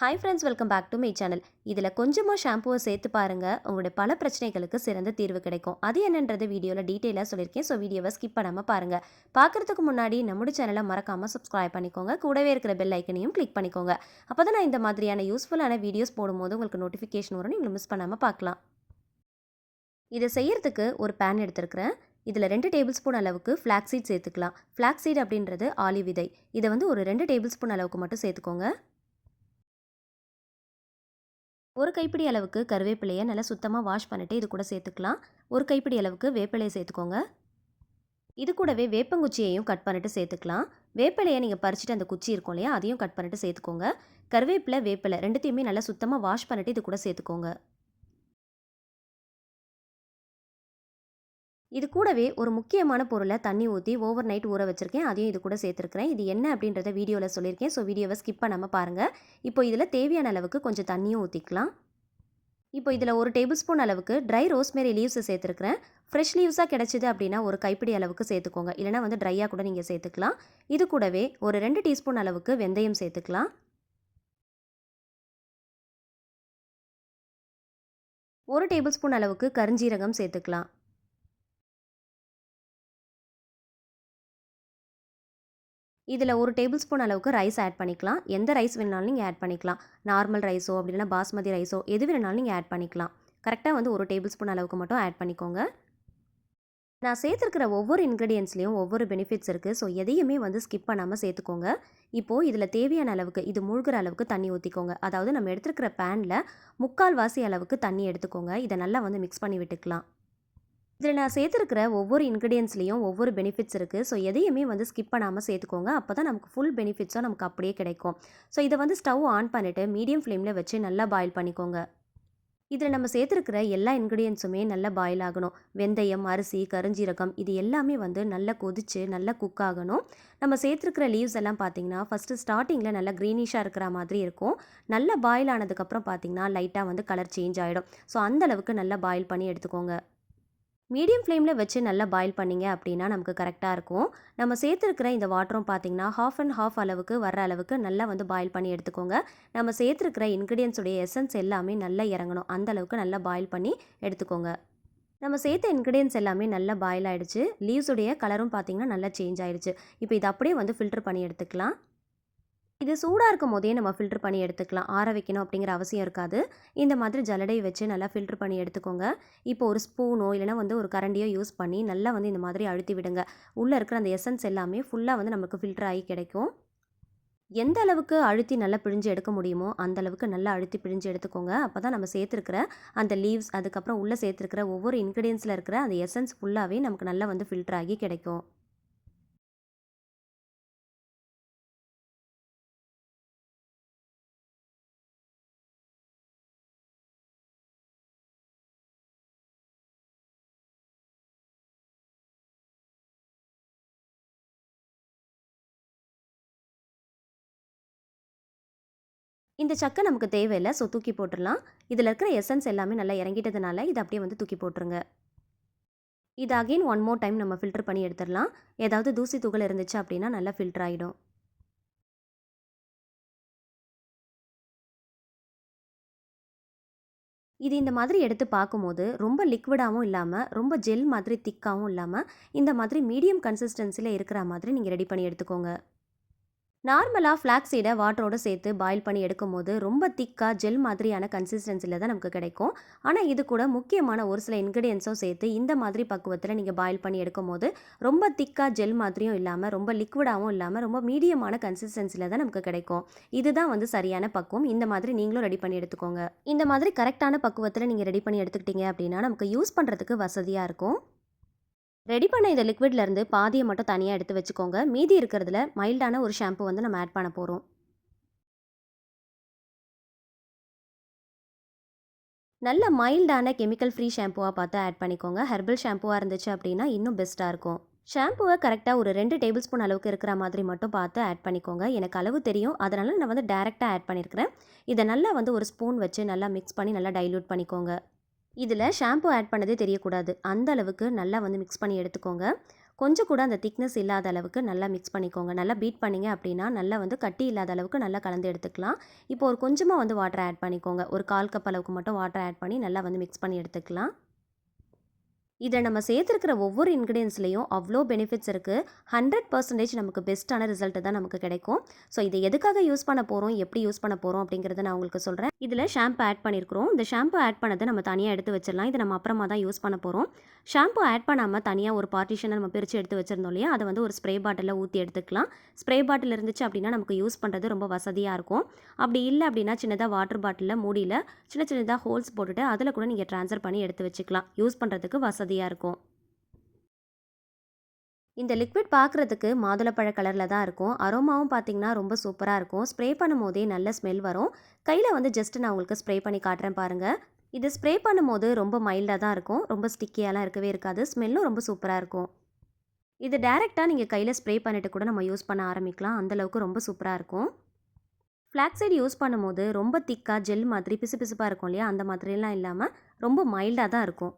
Hi friends welcome back to my channel இதில் கொஞ்சமாக ஷாம்புவை சேர்த்து பாருங்கள் உங்களுடைய பல பிரச்சனைகளுக்கு சிறந்த தீர்வு கிடைக்கும். அது என்னன்றது வீடியோவில் டீட்டெயிலாக சொல்லியிருக்கேன். ஸோ வீடியோவை ஸ்கிப் பண்ணாமல் பாருங்கள் பார்க்குறதுக்கு முன்னாடி நம்முடைய சேனலை மறக்காமல் சப்ஸ்கிரைப் பண்ணிக்கோங்க. கூடவே இருக்கிற பெல் ஐக்கனையும் கிளிக் பண்ணிக்கோங்க. அப்போ தான் நான் இந்த மாதிரியான யூஸ்ஃபுல்லான வீடியோஸ் போடும்போது உங்களுக்கு நோட்டிஃபிகேஷன் வரும். நீங்கள் மிஸ் பண்ணாமல் பார்க்கலாம். இதை செய்யறதுக்கு ஒரு பேன் எடுத்துருக்கிறேன். இதில் ரெண்டு டேபிள் ஸ்பூன் அளவுக்கு ஃப்ளாக் சீட் சேர்த்துக்கலாம். ஃப்ளாக் சீட் அப்படின்றது ஆலி விதை. இதை வந்து ஒரு ரெண்டு டேபிள் ஸ்பூன் அளவுக்கு மட்டும் சேர்த்துக்கோங்க. ஒரு கைப்பிடி அளவுக்கு கருவேப்பிலையை நல்லா சுத்தமாக வாஷ் பண்ணிவிட்டு இது கூட சேர்த்துக்கலாம். ஒரு கைப்பிடி அளவுக்கு வேப்பிலையை சேர்த்துக்கோங்க. இது கூடவே வேப்பங்குச்சியையும் கட் பண்ணிட்டு சேர்த்துக்கலாம். வேப்பிலையை நீங்கள் பறிச்சுட்டு அந்த குச்சி இருக்கும் இல்லையா அதையும் கட் பண்ணிட்டு சேர்த்துக்கோங்க. கருவேப்பிலை வேப்பிலை ரெண்டுத்தையுமே நல்லா சுத்தமாக வாஷ் பண்ணிவிட்டு இது கூட சேர்த்துக்கோங்க. இது கூடவே ஒரு முக்கியமான பொருளை தண்ணி ஊற்றி ஓவர் நைட் ஊற வச்சுருக்கேன். அதையும் இது கூட சேர்த்துருக்கிறேன். இது என்ன அப்படின்றத வீடியோவில் சொல்லியிருக்கேன். ஸோ வீடியோவை ஸ்கிப் பண்ணாமல் பாருங்கள் இப்போ இதில் தேவையான அளவுக்கு கொஞ்சம் தண்ணியும் ஊற்றிக்கலாம் இப்போ இதில் ஒரு டேபிள் ஸ்பூன் அளவுக்கு ட்ரை ரோஸ்மேரி லீவ்ஸை சேர்த்துருக்கிறேன். ஃப்ரெஷ் லீவ்ஸாக கிடச்சிது அப்படின்னா ஒரு கைப்பிடி அளவுக்கு சேர்த்துக்கோங்க. இல்லைனா வந்து ட்ரையாக கூட நீங்கள் சேர்த்துக்கலாம். இது கூடவே ஒரு ரெண்டு டீஸ்பூன் அளவுக்கு வெந்தயம் சேர்த்துக்கலாம். ஒரு டேபிள் ஸ்பூன் அளவுக்கு கருஞ்சீரகம் சேர்த்துக்கலாம். இதில் ஒரு டேபிள் ஸ்பூன் அளவுக்கு ரைஸ் ஆட் பண்ணிக்கலாம். எந்த ரைஸ் வேணாலும் நீங்கள் ஆட் பண்ணிக்கலாம். நார்மல் ரைஸோ அப்படி இல்லைனா பாஸ்மதி ரைஸோ எது வேணாலும் நீங்கள் ஆட் பண்ணிக்கலாம். கரெக்டாக வந்து ஒரு டேபிள் ஸ்பூன் அளவுக்கு மட்டும் ஆட் பண்ணிக்கோங்க. நான் சேர்த்துருக்கிற ஒவ்வொரு இன்க்ரீடியன்ஸ்லேயும் ஒவ்வொரு பெனிஃபிட்ஸ் இருக்குது ஸோ எதையுமே வந்து ஸ்கிப் பண்ணாமல் சேர்த்துக்கோங்க. இப்போது இதில் தேவையான அளவுக்கு இது மூழ்கிற அளவுக்கு தண்ணி ஊற்றிக்கோங்க அதாவது நம்ம எடுத்துருக்கிற பேனில் முக்கால் வாசி அளவுக்கு தண்ணி எடுத்துக்கோங்க. இதை நல்லா வந்து மிக்ஸ் பண்ணி விட்டுக்கலாம். இதில் நான் சேர்த்துருக்கிற ஒவ்வொரு இன்க்ரீடியன்ஸ்லேயும் ஒவ்வொரு பெனிஃபிட்ஸ் இருக்குது ஸோ எதையுமே வந்து ஸ்கிப் பண்ணாமல் சேர்த்துக்கோங்க. அப்போ தான் நமக்கு ஃபுல் பெனிஃபிட்ஸும் நமக்கு அப்படியே கிடைக்கும். ஸோ இதை வந்து ஸ்டவ் ஆன் பண்ணிவிட்டு மீடியம் ஃப்ளேமில் வச்சு நல்லா பாயில் பண்ணிக்கோங்க. இதில் நம்ம சேர்த்துருக்கிற எல்லா இன்க்ரீடியன்ஸுமே நல்லா பாயில் ஆகணும். வெந்தயம் அரிசி கருஞ்சீரகம் இது எல்லாமே வந்து நல்லா கொதித்து நல்லா குக் ஆகணும். நம்ம சேர்த்துருக்கிற லீவ்ஸ் எல்லாம் பார்த்திங்கன்னா ஃபஸ்ட்டு ஸ்டார்டிங்கில் நல்லா க்ரீனிஷாக இருக்கிற மாதிரி இருக்கும். நல்லா பாயில் ஆனதுக்கப்புறம் பார்த்திங்கன்னா லைட்டாக வந்து கலர் சேஞ்ச் ஆகிடும் ஸோ அந்தளவுக்கு நல்லா பாயில் பண்ணி எடுத்துக்கோங்க. மீடியம் ஃப்ளேமில் வச்சு நல்லா பாயில் பண்ணிங்க அப்படின்னா நமக்கு கரெக்டாக இருக்கும். நம்ம சேர்த்துருக்கிற இந்த வாட்டரும் பார்த்திங்கன்னா ஹாஃப் அண்ட் ஹாஃப் அளவுக்கு வர அளவுக்கு நல்லா வந்து பாயில் பண்ணி எடுத்துக்கோங்க. நம்ம சேர்த்துருக்கிற இன்க்ரீடியன்ஸுடைய எசன்ஸ் எல்லாமே நல்லா இறங்கணும். அந்த அளவுக்கு நல்லா பாயில் பண்ணி எடுத்துக்கோங்க. நம்ம சேர்த்த இன்க்ரீடியன்ஸ் எல்லாமே நல்லா பாயில் ஆகிடுச்சு லீவ்ஸுடைய கலரும் பார்த்திங்கன்னா நல்லா சேஞ்ச் ஆகிடுச்சு இப்போ இது அப்படியே வந்து ஃபில்டர் பண்ணி எடுத்துக்கலாம். இது சூடாக இருக்கும் போதே நம்ம ஃபில்டர் பண்ணி எடுத்துக்கலாம். ஆற வைக்கணும் அப்படிங்கிற அவசியம் இருக்காது. இந்த மாதிரி ஜலடை வச்சு நல்லா ஃபில்டர் பண்ணி எடுத்துக்கோங்க. இப்போ ஒரு ஸ்பூனோ இல்லைனா வந்து ஒரு கரண்டியோ யூஸ் பண்ணி நல்லா வந்து இந்த மாதிரி அழுத்தி விடுங்க. உள்ளே இருக்கிற அந்த எசன்ஸ் எல்லாமே ஃபுல்லாக வந்து நமக்கு ஃபில்டர் ஆகி கிடைக்கும். எந்த அளவுக்கு அழுத்தி நல்லா பிழிஞ்சு எடுக்க முடியுமோ அந்த அளவுக்கு நல்லா அழுத்தி பிழிஞ்சு எடுத்துக்கோங்க. அப்போ தான் நம்ம சேர்த்துருக்கிற அந்த லீவ்ஸ் அதுக்கப்புறம் உள்ளே சேர்த்துருக்கிற ஒவ்வொரு இன்க்ரீடியன்ஸில் இருக்கிற அந்த எசன்ஸ் ஃபுல்லாகவே நமக்கு நல்லா வந்து ஃபில்டர் ஆகி கிடைக்கும். இந்த சக்கை நமக்கு தேவையில்லை ஸோ தூக்கி போட்டுடலாம் இதில் இருக்கிற எசன்ஸ் எல்லாமே நல்லா இறங்கிட்டதுனால இதை அப்படியே வந்து தூக்கி போட்டுருங்க. இது அகெயின் ஒன் மோர் டைம் நம்ம ஃபில்டர் பண்ணி எடுத்துடலாம். ஏதாவது தூசி துகள் இருந்துச்சு அப்படின்னா நல்லா ஃபில்டர் ஆகிடும் இது இந்த மாதிரி எடுத்து பார்க்கும்போது ரொம்ப லிக்விடாகவும் இல்லாமல் ரொம்ப ஜெல் மாதிரி திக்காகவும் இல்லாமல் இந்த மாதிரி மீடியம் கன்சிஸ்டன்சியில் இருக்கிற மாதிரி நீங்கள் ரெடி பண்ணி எடுத்துக்கோங்க. நார்மலாக ஃப்ளாக் சீடை வாட்டரோடு சேர்த்து பாயில் பண்ணி எடுக்கும்போது ரொம்ப திக்காக ஜெல் மாதிரியான கன்சிஸ்டன்சியில் தான் நமக்கு கிடைக்கும். ஆனால் இது கூட முக்கியமான ஒரு சில இன்க்ரீடியன்ஸும் சேர்த்து இந்த மாதிரி பக்குவத்தில் நீங்கள் பாயில் பண்ணி எடுக்கும்போது ரொம்ப திக்காக ஜெல் மாதிரியும் இல்லாமல் ரொம்ப லிக்விடாகவும் இல்லாமல் ரொம்ப மீடியமான கன்சிஸ்டன்சியில் தான் நமக்கு கிடைக்கும். இதுதான் வந்து சரியான பக்குவம். இந்த மாதிரி நீங்களும் ரெடி பண்ணி எடுத்துக்கோங்க. இந்த மாதிரி கரெக்டான பக்குவத்தில் நீங்கள் ரெடி பண்ணி எடுத்துக்கிட்டீங்க அப்படின்னா நமக்கு யூஸ் பண்ணுறதுக்கு வசதியாக இருக்கும். ரெடி பண்ண இந்த லிக்விட்லேருந்து பாதியை மட்டும் தனியாக எடுத்து வச்சுக்கோங்க. மீதி இருக்கிறதுல மைல்டான ஒரு ஷாம்பு வந்து நம்ம ஆட் பண்ண போகிறோம் நல்ல மைல்டான கெமிக்கல் ஃப்ரீ ஷாம்புவாக பார்த்து ஆட் பண்ணிக்கோங்க. ஹெர்பல் ஷாம்புவாக இருந்துச்சு அப்படின்னா இன்னும் பெஸ்ட்டாக இருக்கும். ஷாம்புவை கரெக்டாக ஒரு ரெண்டு டேபிள் ஸ்பூன் அளவுக்கு இருக்கிற மாதிரி மட்டும் பார்த்து ஆட் பண்ணிக்கோங்க. எனக்கு அளவு தெரியும். அதனால் நான் வந்து டேரெக்டாக ஆட் பண்ணியிருக்கிறேன் இதை நல்லா வந்து ஒரு ஸ்பூன் வச்சு நல்லா மிக்ஸ் பண்ணி நல்லா டைல்யூட் பண்ணிக்கோங்க. இதில் ஷாம்பு ஆட் பண்ணதே தெரியக்கூடாது. அந்த அளவுக்கு நல்லா வந்து மிக்ஸ் பண்ணி எடுத்துக்கோங்க. கொஞ்சம் கூட அந்த திக்னஸ் இல்லாத அளவுக்கு நல்லா மிக்ஸ் பண்ணிக்கோங்க. நல்லா பீட் பண்ணிங்க அப்படின்னா நல்லா வந்து கட்டி இல்லாத அளவுக்கு நல்லா கலந்து எடுத்துக்கலாம். இப்போ ஒரு கொஞ்சமாக வந்து வாட்டர் ஆட் பண்ணிக்கோங்க. ஒரு கால் கப் அளவுக்கு மட்டும் வாட்டர் ஆட் பண்ணி நல்லா வந்து மிக்ஸ் பண்ணி எடுத்துக்கலாம். இதை நம்ம சேர்த்துருக்கிற ஒவ்வொரு இன்க்ரீடியன்ஸ்லேயும் அவ்வளோ பெனிஃபிட்ஸ் இருக்குது ஹண்ட்ரட் பர்சன்டேஜ் நமக்கு பெஸ்ட்டான ரிசல்ட் தான் நமக்கு கிடைக்கும். ஸோ இதை எதுக்காக யூஸ் பண்ண போகிறோம் எப்படி யூஸ் பண்ண போகிறோம் அப்படிங்கிறத நான் உங்களுக்கு சொல்கிறேன் இதில் ஷாம்பு ஆட் பண்ணியிருக்கிறோம் இந்த ஷாம்பு ஆட் பண்ணதை நம்ம தனியாக எடுத்து வச்சிடலாம். இதை நம்ம அப்புறமா தான் யூஸ் பண்ண போகிறோம் ஷாம்பு ஆட் பண்ணாமல் தனியாக ஒரு பார்ட்டிஷனை நம்ம பிரித்து எடுத்து வச்சிருந்தோம் இல்லையா? அதை வந்து ஒரு ஸ்ப்ரே பாட்டிலில் ஊற்றி எடுத்துக்கலாம். ஸ்ப்ரே பாட்டில் இருந்துச்சு அப்படின்னா நமக்கு யூஸ் பண்ணுறது ரொம்ப வசதியாக இருக்கும். அப்படி இல்லை அப்படின்னா சின்னதாக வாட்டர் பாட்டிலில் மூடியில் சின்ன சின்னதாக ஹோல்ஸ் போட்டுட்டு அதில் கூட நீங்கள் ட்ரான்ஸ்ஃபர் பண்ணி எடுத்து வச்சுக்கலாம். யூஸ் பண்ணுறதுக்கு வசதி வசதியாக இருக்கும். இந்த லிக்விட் பார்க்குறதுக்கு மாதுளப்பழ கலரில் தான் இருக்கும். அரோமாவும் பார்த்தீங்கன்னா ரொம்ப சூப்பராக இருக்கும். ஸ்ப்ரே பண்ணும் போதே நல்ல ஸ்மெல் வரும். கையில் வந்து ஜஸ்ட் நான் உங்களுக்கு ஸ்ப்ரே பண்ணி காட்டுறேன் பாருங்கள் இது ஸ்ப்ரே பண்ணும்போது ரொம்ப மைல்டாக தான் இருக்கும். ரொம்ப ஸ்டிக்கியாலாம் இருக்கவே இருக்காது. ஸ்மெல்லும் ரொம்ப சூப்பராக இருக்கும். இது டேரெக்டாக நீங்கள் கையில் ஸ்ப்ரே பண்ணிவிட்டு கூட நம்ம யூஸ் பண்ண ஆரம்பிக்கலாம். அந்தளவுக்கு ரொம்ப சூப்பராக இருக்கும். ஃப்ளாக்ஸைடு யூஸ் பண்ணும்போது ரொம்ப திக்காக ஜெல் மாதிரி பிசு பிசுப்பாக இருக்கும் இல்லையா? அந்த மாதிரிலாம் இல்லாமல் ரொம்ப மைல்டாக தான் இருக்கும்.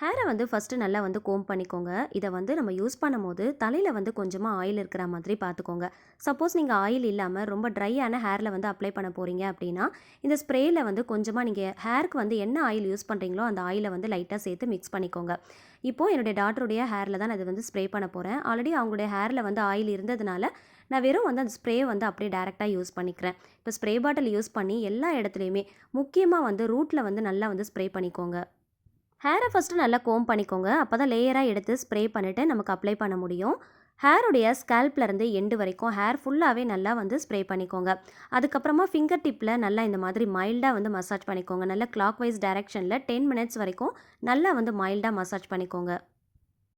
ஹேரை வந்து ஃபஸ்ட்டு நல்லா வந்து கோம் பண்ணிக்கோங்க. இதை வந்து நம்ம யூஸ் பண்ணும்போது தலையில் வந்து கொஞ்சமாக ஆயில் இருக்கிற மாதிரி பார்த்துக்கோங்க சப்போஸ் நீங்கள் ஆயில் இல்லாமல் ரொம்ப ட்ரையான ஹேரில் வந்து அப்ளை பண்ண போகிறீங்க அப்படின்னா இந்த ஸ்ப்ரேயில் வந்து கொஞ்சமாக நீங்கள் ஹேருக்கு வந்து என்ன ஆயில் யூஸ் பண்ணுறீங்களோ அந்த ஆயிலை வந்து லைட்டாக சேர்த்து மிக்ஸ் பண்ணிக்கோங்க. இப்போது என்னுடைய டாக்டருடைய ஹேரில் தான் நான் இது வந்து ஸ்ப்ரே பண்ண போகிறேன் ஆல்ரெடி அவங்களுடைய ஹேரில் வந்து ஆயில் இருந்ததுனால நான் வெறும் வந்து அந்த ஸ்ப்ரே வந்து அப்படியே டேரெக்டாக யூஸ் பண்ணிக்கிறேன். இப்போ ஸ்ப்ரே பாட்டில் யூஸ் பண்ணி எல்லா இடத்துலையுமே முக்கியமாக வந்து ரூட்டில் வந்து நல்லா வந்து ஸ்ப்ரே பண்ணிக்கோங்க. ஹேரை ஃபஸ்ட்டு நல்லா கோம் பண்ணிக்கோங்க. அப்போ தான் லேயராக எடுத்து ஸ்ப்ரே பண்ணிவிட்டு நமக்கு அப்ளை பண்ண முடியும். ஹேருடைய ஸ்கேல்ப்லேருந்து எண்டு வரைக்கும் ஹேர் ஃபுல்லாகவே நல்லா வந்து ஸ்ப்ரே பண்ணிக்கோங்க. அதுக்கப்புறமா ஃபிங்கர் டிப்பில் நல்லா இந்த மாதிரி மைல்டாக வந்து மசாஜ் பண்ணிக்கோங்க. நல்லா கிளாக் வைஸ் டைரெக்ஷனில் டென் மினிட்ஸ் வரைக்கும் நல்லா வந்து மைல்டாக மசாஜ் பண்ணிக்கோங்க.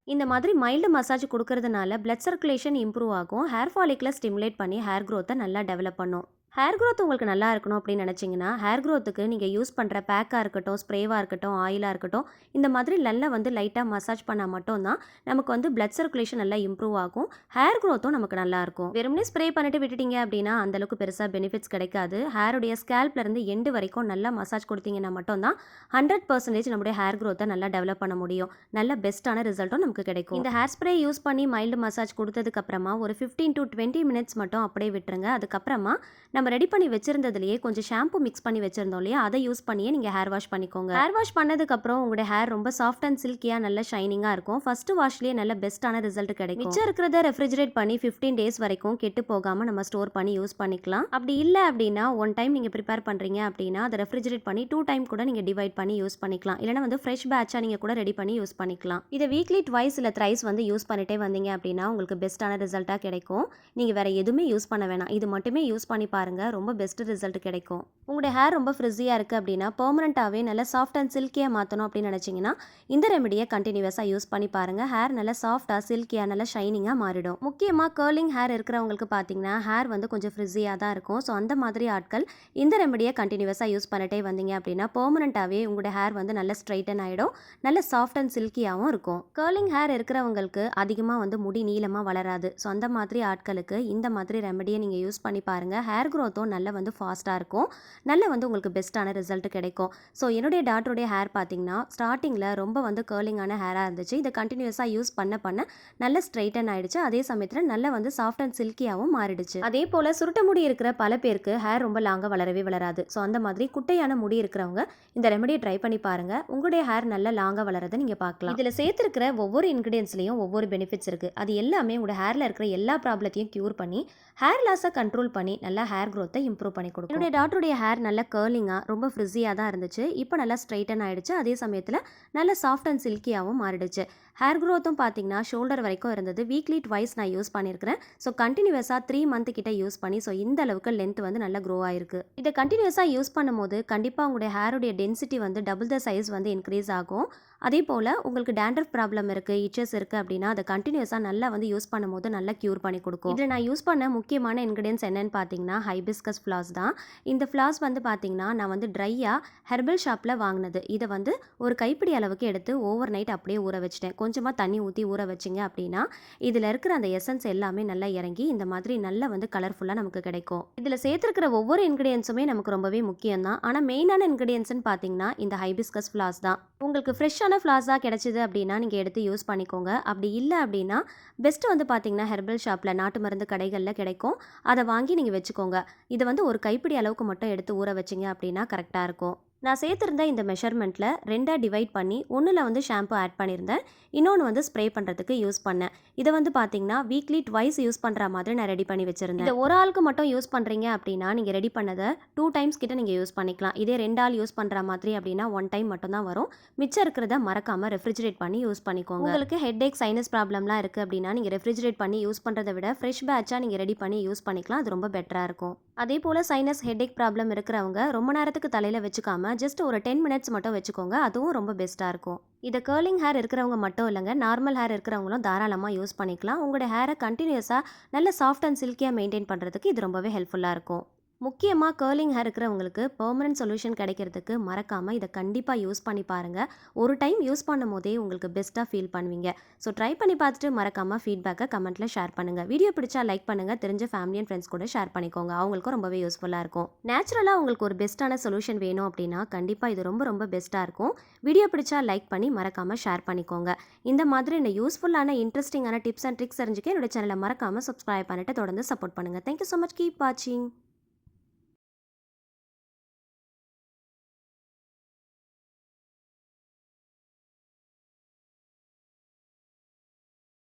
இந்த மாதிரி மைல்டு மசாஜ் கொடுக்கறதுனால பிளட் சர்க்குலேஷன் இம்ப்ரூவ் ஆகும். ஹேர் ஃபாலிக்கில் ஸ்டிமுலேட் பண்ணி ஹேர் க்ரோத்தை நல்லா டெவலப் பண்ணும். ஹேர் க்ரோத் உங்களுக்கு நல்லா இருக்கணும் அப்படின்னு நினச்சிங்கன்னா ஹேர் க்ரோத்துக்கு நீங்கள் யூஸ் பண்ணுற பேக்காக இருக்கட்டும் ஸ்ப்ரேவாக இருக்கட்டும் ஆயிலாக இருக்கட்டும் இந்த மாதிரி நல்லா வந்து லைட்டாக மசாஜ் பண்ணால் மட்டும்தான் நமக்கு வந்து பிளட் சர்க்குலேஷன் நல்லா இம்ப்ரூவ் ஆகும். ஹேர் க்ரோத்தும் நமக்கு நல்லா இருக்கும். ஸ்ப்ரே பண்ணிட்டு விட்டுட்டீங்க அப்படின்னா அந்தளவுக்கு பெருசாக பெனிஃபிட்ஸ் கிடைக்காது. ஹேருடைய ஸ்கேல்ப்லேருந்து எண்டு வரைக்கும் நல்லா மசாஜ் கொடுத்தீங்கன்னா மட்டும்தான் ஹண்ட்ரட் பர்சன்டேஜ் நம்முடைய ஹேர் க்ரோத்தை நல்லா டெவலப் பண்ண முடியும். நல்ல பெஸ்ட்டான ரிசல்ட்டும் நமக்கு கிடைக்கும். இந்த ஹேர் ஸ்ப்ரே யூஸ் பண்ணி மைல்டு மசாஜ் கொடுத்ததுக்கப்புறமா ஒரு ஃபிஃப்டீன் டு டுவெண்ட்டி மினிட்ஸ் மட்டும் அப்படியே விட்டுருங்க. அதுக்கப்புறமா நம்ம ரெடி பண்ணி வச்சிருந்ததுலேயே கொஞ்சம் ஷாம்பு மிக்ஸ் பண்ணி வச்சிருந்தோம் இல்லையா? அதை யூஸ் பண்ணியே நீங்கள் ஹேர் வாஷ் பண்ணிக்கோங்க. ஹேர் வாஷ் பண்ணதுக்கப்புறம் உங்களுடைய ஹேர் ரொம்ப சாஃப்ட் அண்ட் சில்கியாக நல்ல ஷைனிங்காக இருக்கும். ஃபர்ஸ்ட் வாஷ்லேயே நல்ல பெஸ்ட்டான ரிசல்ட் கிடைக்கும். மிச்சம் இருக்கிறத ரெஃப்ரிஜரேட் பண்ணி ஃபிஃப்டீன் டேஸ் வரைக்கும் கெட்டு போகாமல் நம்ம ஸ்டோர் பண்ணி யூஸ் பண்ணிக்கலாம். அப்படி இல்லை அப்படின்னா ஒன் டைம் நீங்கள் ப்ரிப்பேர் பண்ணுறீங்க அப்படின்னா அதை ரெஃப்ரிஜரேட் பண்ணி டூ டைம் கூட நீங்கள் டிவைட் பண்ணி யூஸ் பண்ணிக்கலாம். இல்லைனா வந்து ஃப்ரெஷ் பேட்சாக நீங்கள் கூட ரெடி பண்ணி யூஸ் பண்ணிக்கலாம். இதை வீக்லி ட்வைஸ் இல்லை த்ரைஸ் வந்து யூஸ் பண்ணிட்டே வந்தீங்க அப்படின்னா உங்களுக்கு பெஸ்ட்டான ரிசல்ட்டாக கிடைக்கும். நீங்கள் வேறு எதுவுமே யூஸ் பண்ண வேணாம். இது மட்டுமே யூஸ் பண்ணி பாருங்கள் ரொம்ப பெஸ்ட் ரிசல்ட் கிடைக்கும். உங்களுடைய ஹேர் ரொம்ப ஃப்ரிஸியாக இருக்குது அப்படின்னா பெர்மனண்ட்டாகவே நல்லா சாஃப்ட் அண்ட் சில்கியாக மாற்றணும் அப்படின்னு நினச்சிங்கன்னா இந்த ரெமடியை கண்டினியூஸாக யூஸ் பண்ணி பாருங்கள் ஹேர் நல்லா சாஃப்டாக சில்கியாக நல்லா ஷைனிங்காக மாறிடும். முக்கியமாக கேர்லிங் ஹேர் இருக்கிறவங்களுக்கு பார்த்தீங்கன்னா ஹேர் வந்து கொஞ்சம் ஃப்ரிஸியாக தான் இருக்கும். ஸோ அந்த மாதிரி ஆட்கள் இந்த ரெமடியை கண்டினியூஸாக யூஸ் பண்ணிட்டே வந்தீங்க அப்படின்னா பெர்மனண்ட்டாகவே உங்களுடைய ஹேர் வந்து நல்லா ஸ்ட்ரைட்டன் ஆகிடும் நல்ல சாஃப்ட் அண்ட் சில்கியாகவும் இருக்கும். கேர்லிங் ஹேர் இருக்கிறவங்களுக்கு அதிகமாக வந்து முடி நீளமாக வளராது. ஸோ அந்த மாதிரி ஆட்களுக்கு இந்த மாதிரி ரெமடியை நீங்கள் யூஸ் பண்ணி பாருங்கள் ஹேர் க்ரோத்தும் நல்லா வந்து ஃபாஸ்ட்டாக இருக்கும். நல்ல வந்து உங்களுக்கு பெஸ்ட்டான ரிசல்ட் கிடைக்கும். ஸோ என்னுடைய டாக்டருடைய ஹேர் பார்த்தீங்கன்னா ஸ்டார்டிங்கில் ரொம்ப வந்து கேர்லிங்கான ஹேராக இருந்துச்சு. இதை கண்டினியூஸாக யூஸ் பண்ண பண்ண நல்ல ஸ்ட்ரைட்டன் ஆயிடுச்சு. அதே சமயத்தில் நல்ல வந்து சாஃப்ட் அண்ட் சில்கியாகவும் மாறிடுச்சு. அதே போல் சுருட்ட முடி இருக்கிற பல பேருக்கு ஹேர் ரொம்ப லாங்காக வளரவே வளராது. ஸோ அந்த மாதிரி குட்டையான முடி இருக்கிறவங்க இந்த ரெமடியை ட்ரை பண்ணி பாருங்க. உங்களுடைய ஹேர் நல்ல லாங்காக வளரதை நீங்கள் பார்க்கலாம் இதில் சேர்த்துருக்கிற ஒவ்வொரு இன்க்ரீடியன்ஸ்லையும் ஒவ்வொரு பெனிஃபிட்ஸ் இருக்குது அது எல்லாமே உங்களோட ஹேரில் இருக்கிற எல்லா ப்ராப்ளத்தையும் க்யூர் பண்ணி ஹேர் லாஸை கண்ட்ரோல் பண்ணி நல்லா ஹேர் க்ரோத்தை இம்ப்ரூவ் பண்ணி கொடுக்கும். என்னுடைய டாக்டருடைய ஹேர் நல்ல கேர்லிங்காக ரொம்ப ஃப்ரிஸியாக தான் இருந்துச்சு. இப்போ நல்லா ஸ்ட்ரைட்டன் ஆயிடுச்சு. அதே சமயத்தில் நல்ல சாஃப்ட் அண்ட் சில்கியாகவும் மாறிடுச்சு. ஹேர் க்ரோத்தும் பார்த்தீங்கன்னா ஷோல்டர் வரைக்கும் இருந்தது. வீக்லி ட்வைஸ் நான் யூஸ் பண்ணியிருக்கிறேன் ஸோ கண்டினியூஸாக த்ரீ மந்த் கிட்ட யூஸ் பண்ணி ஸோ இந்த அளவுக்கு லென்த் வந்து நல்லா க்ரோ ஆயிருக்கு. இதை கண்டினியூஸாக யூஸ் பண்ணும்போது கண்டிப்பாக உங்களுடைய ஹேருடைய டென்சிட்டி வந்து டபுள் த சைஸ் வந்து இன்க்ரீஸ் ஆகும். அதே போல் உங்களுக்கு டேண்ட்ரஃப் ப்ராப்ளம் இருக்குது இச்சஸ் இருக்குது அப்படின்னா அதை கண்டினியூஸாக நல்லா வந்து யூஸ் பண்ணும்போது நல்லா க்யூர் பண்ணி கொடுக்கும். இதில் நான் யூஸ் பண்ண முக்கியமான இன்க்ரீடியன்ஸ் என்னென்னு பார்த்தீங்கன்னா ஹைபிஸ்கஸ் ஃப்ளாஸ் தான். இந்த ஃப்ளாஸ் வந்து பார்த்தீங்கன்னா நான் வந்து ட்ரையாக ஹெர்பல் ஷாப்பில் வாங்கினது. இதை வந்து ஒரு கைப்பிடி அளவுக்கு எடுத்து ஓவர் நைட் அப்படியே ஊற வச்சிட்டேன். கொஞ்சமாக தண்ணி ஊற்றி ஊற வச்சிங்க அப்படின்னா இதில் இருக்கிற அந்த எசன்ஸ் எல்லாமே நல்லா இறங்கி இந்த மாதிரி நல்லா வந்து கலர்ஃபுல்லாக நமக்கு கிடைக்கும். இதில் சேர்த்துருக்கிற ஒவ்வொரு இன்க்ரீடியன்ஸுமே நமக்கு ரொம்பவே முக்கியம் தான் ஆனால் மெயினான இன்க்ரீடியன்ஸ்னு பார்த்தீங்கன்னா இந்த ஹைபிஸ்கஸ் ஃப்ளாஸ் தான். உங்களுக்கு ஃப்ரெஷ்ஷான ஃப்ளாஸாக கிடைச்சிது அப்படின்னா நீங்கள் எடுத்து யூஸ் பண்ணிக்கோங்க. அப்படி இல்லை அப்படின்னா பெஸ்ட்டு வந்து பார்த்தீங்கன்னா ஹெர்பல் ஷாப்பில் நாட்டு மருந்து கடைகளில் கிடைக்கும். அதை வாங்கி நீங்கள் வச்சுக்கோங்க. இதை வந்து ஒரு கைப்பிடி அளவுக்கு மட்டும் எடுத்து ஊற வச்சிங்க அப்படின்னா கரெக்டாக இருக்கும். நான் சேர்த்துருந்த இந்த மெஷர்மெண்ட்டில் ரெண்டாக டிவைட் பண்ணி ஒன்றில் வந்து ஷாம்பு ஆட் பண்ணியிருந்தேன். இன்னொன்று வந்து ஸ்ப்ரே பண்ணுறதுக்கு யூஸ் பண்ணேன். இதை வந்து பார்த்தீங்கன்னா வீக்லி ட்வைஸ் யூஸ் பண்ணுற மாதிரி நான் ரெடி பண்ணி வச்சுருந்தேன். இதை ஒரு ஆளுக்கு மட்டும் யூஸ் பண்ணுறீங்க அப்படின்னா நீங்கள் ரெடி பண்ணதை டூ டைம்ஸ் கிட்ட நீங்கள் யூஸ் பண்ணிக்கலாம். இதே ரெண்டு ஆள் யூஸ் பண்ணுற மாதிரி அப்படின்னா ஒன் டைம் மட்டும் தான் வரும். மிச்சம் இருக்கிறத மறக்காமல் ரெஃப்ரிஜரேட் பண்ணி யூஸ் பண்ணிக்கோங்க. உங்களுக்கு ஹெட் ஏக் சைனஸ் ப்ராப்ளம்லாம் இருக்குது அப்படின்னா நீங்கள் ரெஃப்ரிஜரேட் பண்ணி யூஸ் பண்ணுறதை விட ஃப்ரெஷ் பேட்சாக நீங்கள் ரெடி பண்ணி யூஸ் பண்ணிக்கலாம். அது ரொம்ப பெட்டராக இருக்கும். அதே போல் சைனஸ் ஹெட் ப்ராப்ளம் இருக்கிறவங்க ரொம்ப நேரத்துக்கு தலையில் வச்சுக்காம ஜஸ்ட் ஒரு டென் மினிட்ஸ் மட்டும் வச்சுக்கோங்க. அதுவும் ரொம்ப பெஸ்ட்டாக இருக்கும். இதை கேர்லிங் ஹேர் இருக்கிறவங்க மட்டும் இல்லைங்க. நார்மல் ஹேர் இருக்கிறவங்களும் தாராளமாக யூஸ் பண்ணிக்கலாம். உங்களோட ஹேரை கண்டினியூஸாக நல்ல சாஃப்ட் அண்ட் சில்கியாக மெயின்டைன் பண்ணுறதுக்கு இது ரொம்பவே ஹெல்ப்ஃபுல்லாக இருக்கும். முக்கியமாக கேர்லிங் ஹேர் இருக்கிறவங்களுக்கு பெர்மனன்ட் சொல்யூஷன் கிடைக்கிறதுக்கு மறக்காமல் இதை கண்டிப்பாக யூஸ் பண்ணி பாருங்கள் ஒரு டைம் யூஸ் பண்ணும் போதே உங்களுக்கு பெஸ்ட்டாக ஃபீல் பண்ணுவீங்க. ஸோ ட்ரை பண்ணி பார்த்துட்டு மறக்காமல் ஃபீட்பேக்கை கமெண்ட்டில் ஷேர் பண்ணுங்கள் வீடியோ பிடிச்சா லைக் பண்ணுங்கள் தெரிஞ்ச ஃபேமிலி அண்ட் ஃப்ரெண்ட்ஸ் கூட ஷேர் பண்ணிக்கோங்க. அவங்களுக்கும் ரொம்பவே யூஸ்ஃபுல்லாக இருக்கும். நேச்சுரலாக உங்களுக்கு ஒரு பெஸ்ட்டான சொல்யூஷன் வேணும் அப்படின்னா கண்டிப்பாக இது ரொம்ப ரொம்ப பெஸ்ட்டாக இருக்கும். வீடியோ பிடிச்சா லைக் பண்ணி மறக்காமல் ஷேர் பண்ணிக்கோங்க. இந்த மாதிரி இந்த யூஸ்ஃபுல்லான இன்ட்ரெஸ்டிங்கான டிப்ஸ் அண்ட் ட்ரிக்ஸ் தெரிஞ்சுக்க என்னோட சேனலை மறக்காமல் சப்ஸ்கிரைப் பண்ணிட்டு தொடர்ந்து சப்போர்ட் பண்ணுங்கள் தேங்க்யூ ஸோ மச் கீப் வாட்சிங்